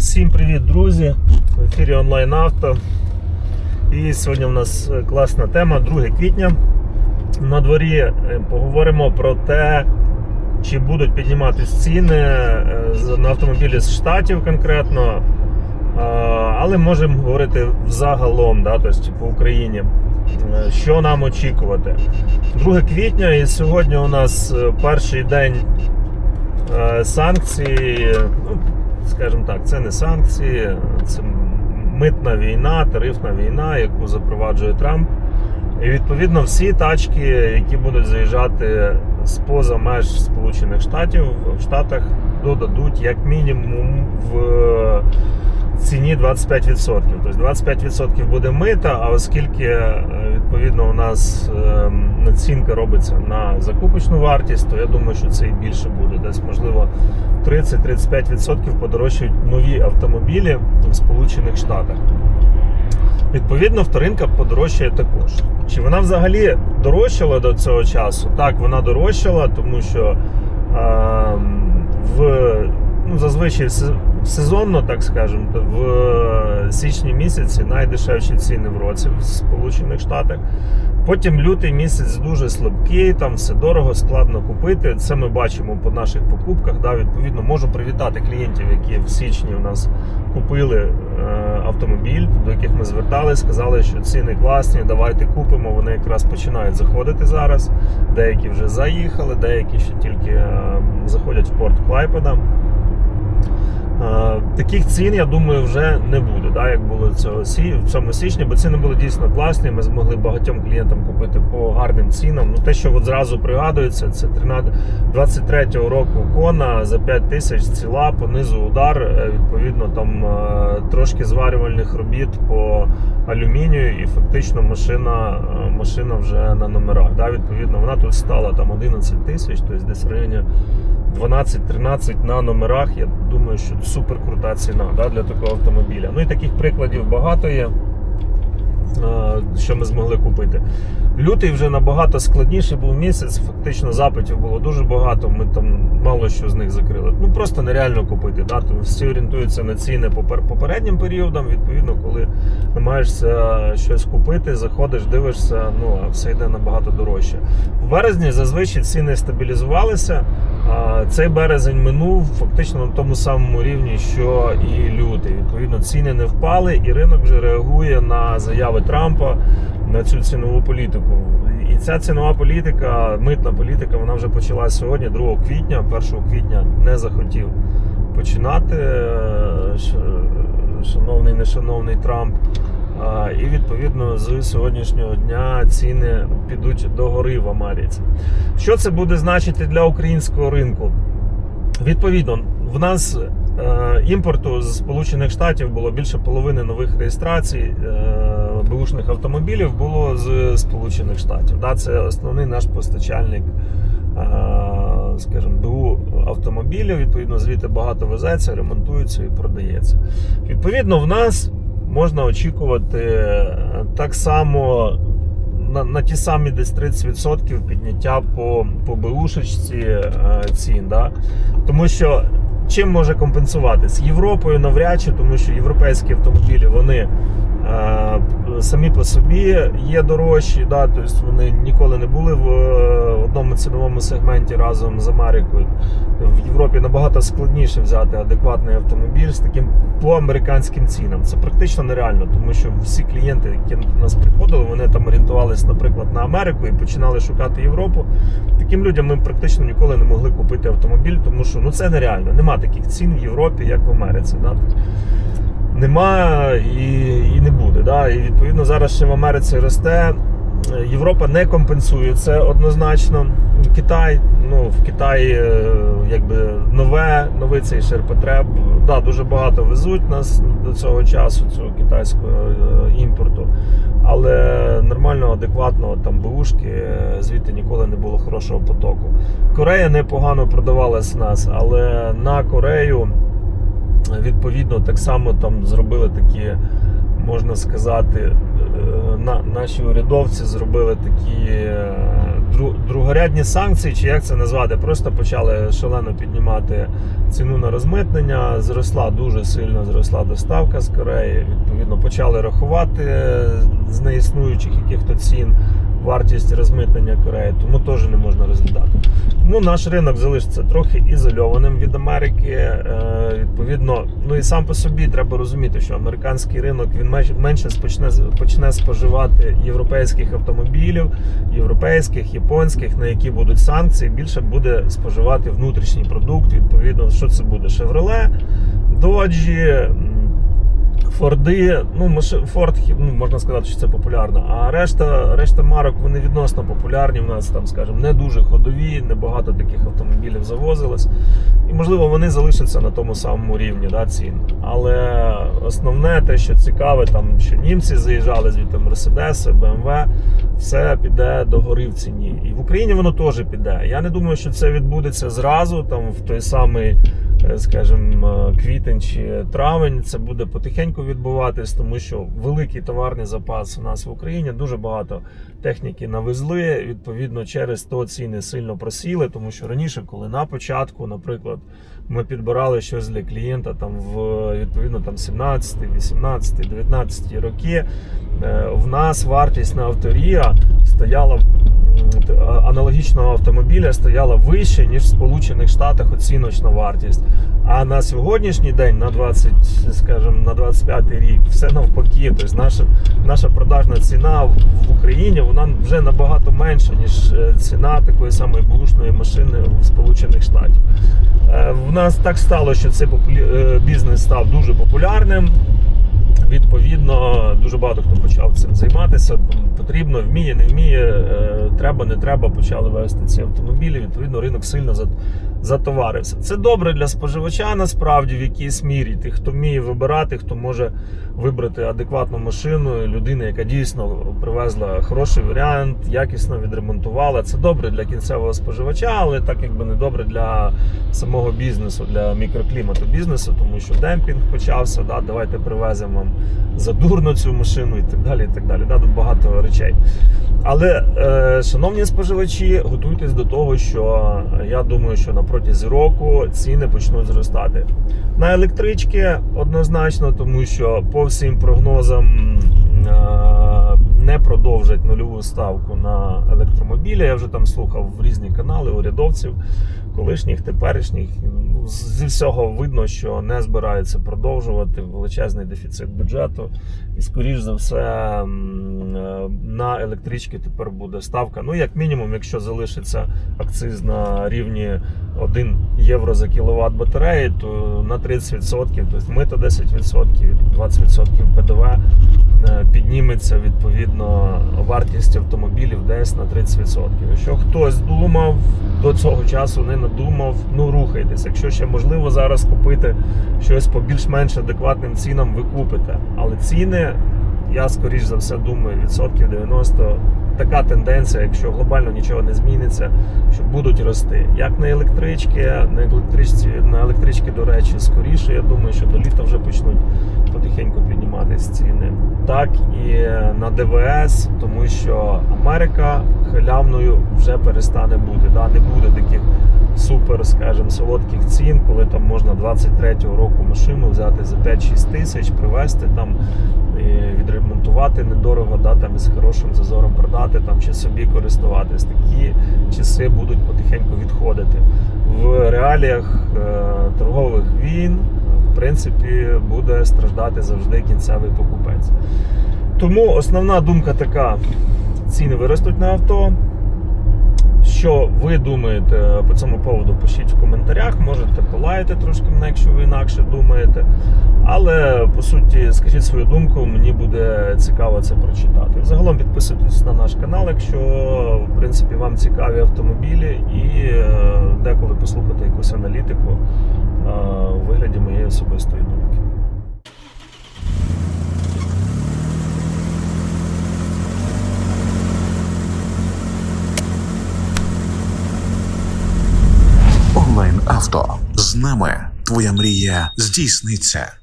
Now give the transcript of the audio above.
Всім привіт, друзі! В ефірі онлайн авто. І сьогодні у нас е, класна тема, 2 квітня. На дворі е, поговоримо про те, чи будуть підніматись ціни е, на автомобілі з штатів конкретно. Але можемо говорити взагалом, да, тобто по Україні. Що нам очікувати? 2 квітня, і сьогодні у нас перший день санкції. Ну, скажімо так, це не санкції, це митна війна, тарифна війна, яку запроваджує Трамп. І відповідно всі тачки, які будуть заїжджати з поза меж Сполучених Штатів, в Штатах додадуть як мінімум в ціні 25%. Тобто 25% буде мита, а оскільки е, відповідно у нас е, націнка робиться на закупочну вартість, то я думаю, що це і більше буде. Десь можливо 30-35% подорожчають нові автомобілі в Сполучених Штатах. Відповідно, вторинка подорожчає також. Чи вона взагалі дорожчала до цього часу? Так, вона дорожчала, тому що е, в ну, зазвичай сезонно, так скажемо, в січні місяці найдешевші ціни в році в Сполучених Штатах. Потім лютий місяць дуже слабкий, там все дорого, складно купити. Це ми бачимо по наших покупках. Да, відповідно, можу привітати клієнтів, які в січні у нас купили е, автомобіль, до яких ми зверталися, сказали, що ціни класні, давайте купимо. Вони якраз починають заходити зараз. Деякі вже заїхали, деякі ще тільки е, заходять в порт Клайпеда. Е, Таких цін, я думаю, вже не буде, да, як було цього сі- в цьому січні, бо ціни були дійсно класні. Ми змогли багатьом клієнтам купити по гарним цінам. Ну, те, що от зразу пригадується, це 13 23-го року кона за 5 тисяч ціла, понизу удар. Е, Відповідно, там е, трошки зварювальних робіт по алюмінію, і фактично машина, машина вже на номерах. Да, відповідно, вона тут стала там 11 тисяч, тобто десь в районі 12-13 на номерах. Я думаю, що супер крута ціна да, для такого автомобіля. Ну і таких прикладів багато є, е, що ми змогли купити. Лютий вже набагато складніший був місяць. Фактично запитів було дуже багато. Ми там мало що з них закрили. Ну просто нереально купити. Да? Тому всі орієнтуються на ціни попер- попереднім періодам. Відповідно, коли намагаєшся щось купити, заходиш, дивишся, ну а все йде набагато дорожче. В березні зазвичай ціни стабілізувалися. А Цей березень минув фактично на тому самому рівні, що і лютий. Відповідно, ціни не впали, і ринок вже реагує на заяви Трампа на цю цінову політику. І ця цінова політика, митна політика, вона вже почалася сьогодні, 2 квітня. 1 квітня не захотів починати е, ш- шановний нешановний Трамп. І відповідно з сьогоднішнього дня ціни підуть догори в Америці. Що це буде значити для українського ринку? Відповідно, в нас е, імпорту з Сполучених Штатів було більше половини нових реєстрацій е, бушних автомобілів було з Сполучених Штатів. Да, це основний наш постачальник, е, скажімо, БУ автомобілів. Відповідно, звідти багато везеться, ремонтується і продається. Відповідно, в нас можна очікувати е, так само на, на ті самі десь 30% підняття по, по БУшечці е, цін. Да? Тому що чим може компенсуватись? Європою навряд чи, тому що європейські автомобілі вони самі по собі є дорожчі, да? тобто вони ніколи не були в е, одному ціновому сегменті разом з Америкою. В Європі набагато складніше взяти адекватний автомобіль з таким по американським цінам. Це практично нереально, тому що всі клієнти, які до нас приходили, вони там орієнтувалися, наприклад, на Америку і починали шукати Європу. Таким людям ми практично ніколи не могли купити автомобіль, тому що ну це нереально. Нема таких цін в Європі, як в Америці. Да? Нема і, і не буде. Да? І відповідно зараз ще в Америці росте. Європа не компенсує це однозначно. Китай, ну в Китаї е, якби нове, новий цей ширпотреб. Да, дуже багато везуть нас до цього часу, цього китайського е, імпорту. Але нормального, адекватного там бушки е, звідти ніколи не було хорошого потоку. Корея непогано продавалась нас, але на Корею відповідно так само там зробили такі, можна сказати, е, на, наші урядовці зробили такі е, дру- другорядні санкції, чи як це назвати, просто почали шалено піднімати ціну на розмитнення. Зросла дуже сильно зросла доставка з Кореї. Відповідно, почали рахувати з неіснуючих яких-то цін вартість розмитнення Кореї, тому теж не можна розглядати. Тому наш ринок залишиться трохи ізольованим від Америки. Е, відповідно, ну і сам по собі треба розуміти, що американський ринок він менше, почне, почне споживати європейських автомобілів, європейських, японських, на які будуть санкції. Більше буде споживати внутрішній продукт. Відповідно, що це буде? Dodge, м, Форди, ну Форд, ну, можна сказати, що це популярно. А решта, решта марок вони відносно популярні. У нас там, скажімо, не дуже ходові, небагато таких автомобілів завозилось. І можливо вони залишаться на тому самому рівні да, цін. Але основне, те, що цікаве, там що німці заїжджали звідти Мерседеси, БМВ, все піде до гори в ціні. І в Україні воно теж піде. Я не думаю, що це відбудеться зразу, там в той самий е, скажімо, квітень чи травень, це буде потихеньку відбуватись, тому що великий товарний запас у нас в Україні, дуже багато техніки навезли. Відповідно, через то ціни сильно просіли, тому що раніше, коли на початку, наприклад, ми підбирали щось для клієнта там в відповідно там 17, 18, 19 роки, е, в нас вартість на авторія стояла аналогічного автомобіля стояла вище, ніж в Сполучених Штатах оціночна вартість. А на сьогоднішній день, на 20, скажімо, на 25 рік, все навпаки. Тобто наша, наша продажна ціна в Україні вона вже набагато менша, ніж е, ціна такої самої бушної машини в Сполучених Штатах. Е, В нас так стало, що цей е, бізнес став дуже популярним. Відповідно, дуже багато хто почав цим займатися. Потрібно, вміє, не вміє, е, треба, не треба, почали вести ці автомобілі. Відповідно, ринок сильно затоварився. Це добре для споживача, насправді, в якійсь мірі. Тих, хто вміє вибирати, хто може вибрати адекватну машину, людина, яка дійсно привезла хороший варіант, якісно відремонтувала. Це добре для кінцевого споживача, але так якби не добре для самого бізнесу, для мікроклімату бізнесу, тому що демпінг почався. Да, давайте привеземо вам задурно цю машину і так далі. І так далі. Да, багато речей. Але, е, шановні споживачі, готуйтесь до того, що я думаю, що на протязі року ціни почнуть зростати. На електрички однозначно, тому що по всім прогнозам е, не продовжать нульову ставку на електромобілі. Я вже там слухав в різні канали урядовців, колишніх, теперішніх. Зі всього видно, що не збираються продовжувати величезний дефіцит бюджету. І, скоріш за все, е, на електрички тепер буде ставка. Ну, як мінімум, якщо залишиться акциз на рівні 1 євро за кіловат батареї, то на 30%, тобто мито 10%, 20% ПДВ підніметься відповідно вартість автомобілів десь на 30%. Якщо хтось думав до цього часу, не надумав, ну рухайтесь. Якщо ще можливо зараз купити щось по більш-менш адекватним цінам, ви купите. Але ціни, я скоріш за все думаю, відсотків 90 така тенденція, якщо глобально нічого не зміниться, що будуть рости. Як на електрички, на електричці, на електрички, до речі, скоріше. Я думаю, що до літа вже почнуть потихеньку підніматись ціни. Так і на ДВС, тому що Америка халявною вже перестане бути. Да? Не буде таких супер, скажімо, солодких цін, коли там можна 23-го року машину взяти за 5-6 тисяч, привезти там відремонтувати недорого, да, там із хорошим зазором продати там чи собі користуватись. Такі часи будуть потихеньку відходити. В реаліях е, торгових війн, в принципі, буде страждати завжди кінцевий покупець. Тому основна думка така: ціни виростуть на авто. Що ви думаєте по цьому поводу, пишіть в коментарях, можете полаяти трошки мене, якщо ви інакше думаєте. Але по суті, скажіть свою думку, мені буде цікаво це прочитати. Загалом підписуйтесь на наш канал, якщо в принципі вам цікаві автомобілі, і е, деколи послухати якусь аналітику е, у вигляді моєї особистої думки. Онлайн авто з нами твоя мрія здійсниться.